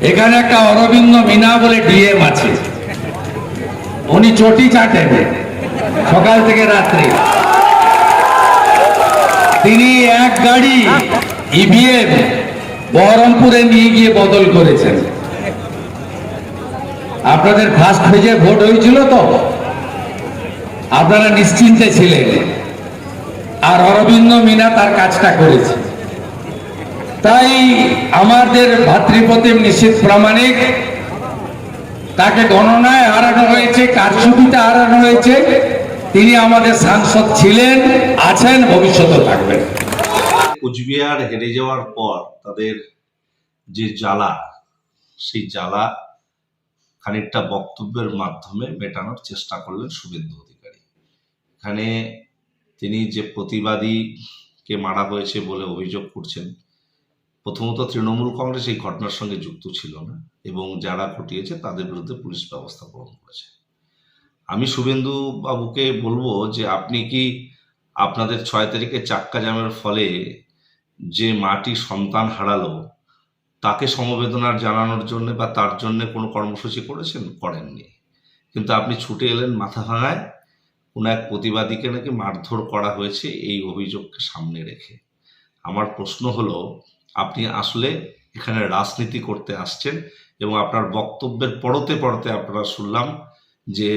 এখানে একটা অরবিন্দ মিনা বলে ডিএম আছে। উনি চটি চাটেন। সকাল থেকে রাত্রি। তিনি এক গাড়ি ইভিএম বহরমপুরে নিয়ে গিয়ে বদল করেছেন। আপনাদের ফার্স্ট ফেজে ভোট হয়েছিল তো? আপনারা নিশ্চিন্তে ছিলেন। আর অরবিন্দ মিনা তার কাজটা করেছে। তাই আমাদের ভাতৃপ্রতিম নিশ্চিত প্রামাণিক, তাকে গণনায় হারানো হয়েছে, কারচুপিতে হারানো হয়েছে। তিনি আমাদের সাংসদ ছিলেন, আছেন ভবিষ্যতে থাকবেন। কুচবিহার হেরে যাওয়ার পর তাদের যে জ্বালা, সেই জ্বালা খানিকটা বক্তব্যের মাধ্যমে মেটানোর চেষ্টা করলেন শুভেন্দু অধিকারী। এখানে তিনি যে প্রতিবাদীকে মারা হয়েছে বলে অভিযোগ করছেন প্রথমত তৃণমূল কংগ্রেস এই ঘটনার সঙ্গে যুক্ত ছিল না, এবং যারা ঘটিয়েছে তাদের বিরুদ্ধে পুলিশ ব্যবস্থা গ্রহণ করেছে। আমি শুভেন্দু বাবুকে বলব যে আপনি কি আপনাদের ছয় তারিখে চাক্কা জামের ফলে যে মাটি সন্তান হারালো, তাকে সমবেদনার জানানোর জন্য বা তার জন্য কোনো কর্মসূচি করেছেন? করেননি। কিন্তু আপনি ছুটে এলেন মাথা ভাঙায় কোনো এক প্রতিবাদীকে নাকি মারধর করা হয়েছে এই অভিযোগকে সামনে রেখে। আমার প্রশ্ন হলো আপনি আসলে এখানে রাজনীতি করতে আসছেন এবং আপনার বক্তব্যের পড়তে পড়তে আপনারা শুনলাম যে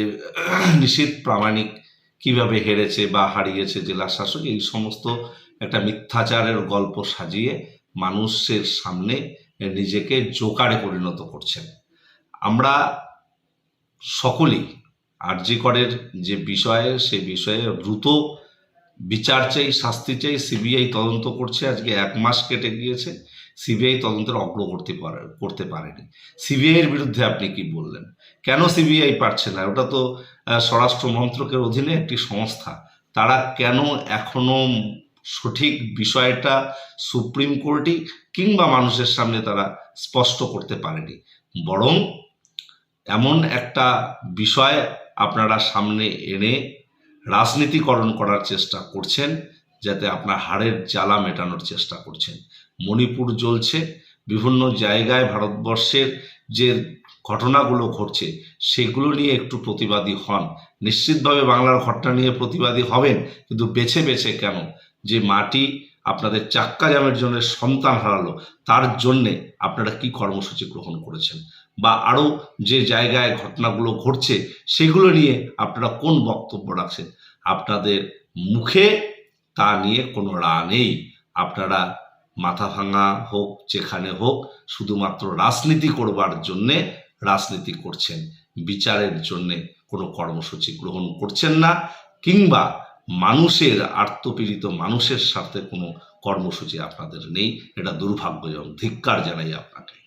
নিশীত প্রামাণিক কীভাবে হেরেছে বা হারিয়েছে জেলা শাসক এই সমস্ত একটা মিথ্যাচারের গল্প সাজিয়ে মানুষের সামনে নিজেকে জোকারে পরিণত করছেন। আমরা সকলেই আরজিকরের যে বিষয়ে, সে বিষয়ে দ্রুত বিচার চাই শাস্তি চাই সিবিআই তদন্ত করছে। আজকে এক মাস কেটে গিয়েছে। সিবিআই তদন্তের অগ্রগতি করতে পারেনি। সিবিআইয়ের বিরুদ্ধে আপনি কি বললেন? কেন সিবিআই পারছে না? ওটা তো স্বরাষ্ট্র মন্ত্রকের অধীনে একটি সংস্থা। তারা কেন এখনও সঠিক বিষয়টা সুপ্রিম কোর্টই কিংবা মানুষের সামনে তারা স্পষ্ট করতে পারেনি? বরং এমন একটা বিষয় আপনারা সামনে এনে রাজনীতিকরণ করার চেষ্টা করছেন, যাতে আপনার হাড়ের জ্বালা মেটানোর চেষ্টা করছেন। মণিপুর জ্বলছে, বিভিন্ন জায়গায় ভারতবর্ষের যে ঘটনাগুলো ঘটছে, সেগুলো নিয়ে একটু প্রতিবাদী হন। নিশ্চিতভাবে বাংলার ঘটনা নিয়ে প্রতিবাদী হবেন, কিন্তু বেছে বেছে কেন? যে মাটি আপনাদের চাক্কা জামের জন্য সন্তান হারালো, তার জন্যে আপনারা কি কর্মসূচি গ্রহণ করেছেন? বা আরও যে জায়গায় ঘটনাগুলো ঘটছে, সেগুলো নিয়ে আপনারা কোন বক্তব্য রাখছেন? আপনাদের মুখে তা নিয়ে কোনো রা নেই। আপনারা মাথা ভাঙা হোক, যেখানে হোক, শুধুমাত্র রাজনীতি করবার জন্যে রাজনীতি করছেন। বিচারের জন্যে কোনো কর্মসূচি গ্রহণ করছেন না, কিংবা মানুষের আত্মপীড়িত মানুষের সাথে কোনো কর্মসূচি আপনাদের নেই। এটা দুর্ভাগ্যজনক, ধিক্কার জানাই আপনাকে।